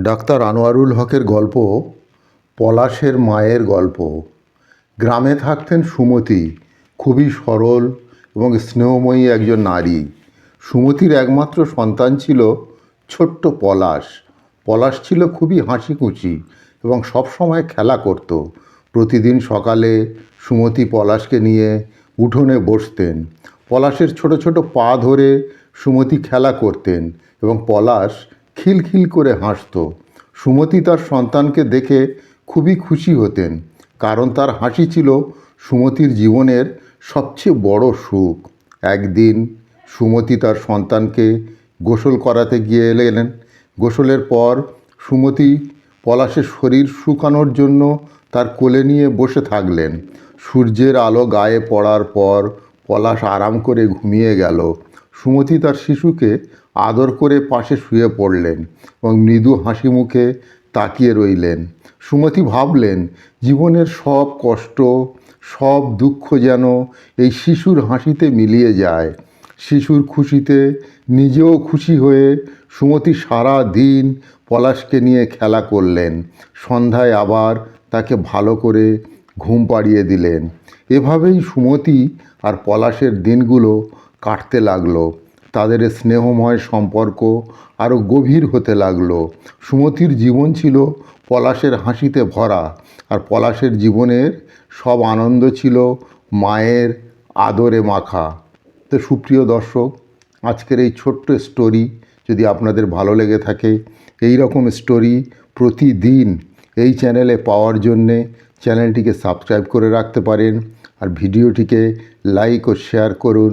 Doctor Anwarul হকের গল্প, পলাশের মায়ের গল্প। গ্রামে থাকতেন সুমতি, খুবই সরল এবং স্নেহময়ী একজন নারী। সুমতির একমাত্র সন্তান ছিল ছোট্ট পলাশ। পলাশ ছিল খুবই হাসিখুশি এবং সবসময় খেলা করত। প্রতিদিন সকালে সুমতি পলাশকে নিয়ে উঠোনে বসতেন। পলাশের ছোট ছোট পা ধরে সুমতি খেলা করতেন এবং পলাশ খিলখিল করে হাসতো। সুমতি তার সন্তানকে দেখে খুবই খুশি হতেন, কারণ তার হাসি ছিল সুমতির জীবনের সবচেয়ে বড় সুখ। একদিন সুমতি তার সন্তানকে গোসল করাতে গিয়ে এলেন গোসলের পর সুমতি পলাশের শরীর শুকানোর জন্য তার কোলে নিয়ে বসে থাকলেন। সূর্যের আলো গায়ে পড়ার পর পলাশ আরাম করে ঘুমিয়ে গেল। সুমতি তার শিশুকে আদর করে পাশে শুয়ে পড়লেন এবং মৃদু হাসি মুখে তাকিয়ে রইলেন। সুমতি ভাবলেন, জীবনের সব কষ্ট, সব দুঃখ যেন এই শিশুর হাসিতে মিলিয়ে যায়। শিশুর খুশিতে নিজেও খুশি হয়ে সুমতি সারা দিন পলাশকে নিয়ে খেলা করলেন। সন্ধ্যায় আবার তাকে ভালো করে ঘুম পাড়িয়ে দিলেন। এভাবেই সুমতি আর পলাশের দিনগুলো কাটতে লাগল। তাদের স্নেহময় সম্পর্ক আরও গভীর হতে লাগল। সুমতির জীবন ছিল পলাশের হাসিতে ভরা আর পলাশের জীবনের সব আনন্দ ছিল মায়ের আদরে মাখা। তো সুপ্রিয় দর্শক, আজকের এই ছোট্ট স্টোরি যদি আপনাদের ভালো লেগে থাকে, এই রকম স্টোরি প্রতিদিন এই চ্যানেলে পাওয়ার জন্যে চ্যানেলটিকে সাবস্ক্রাইব করে রাখতে পারেন আর ভিডিওটিকে লাইক ও শেয়ার করুন।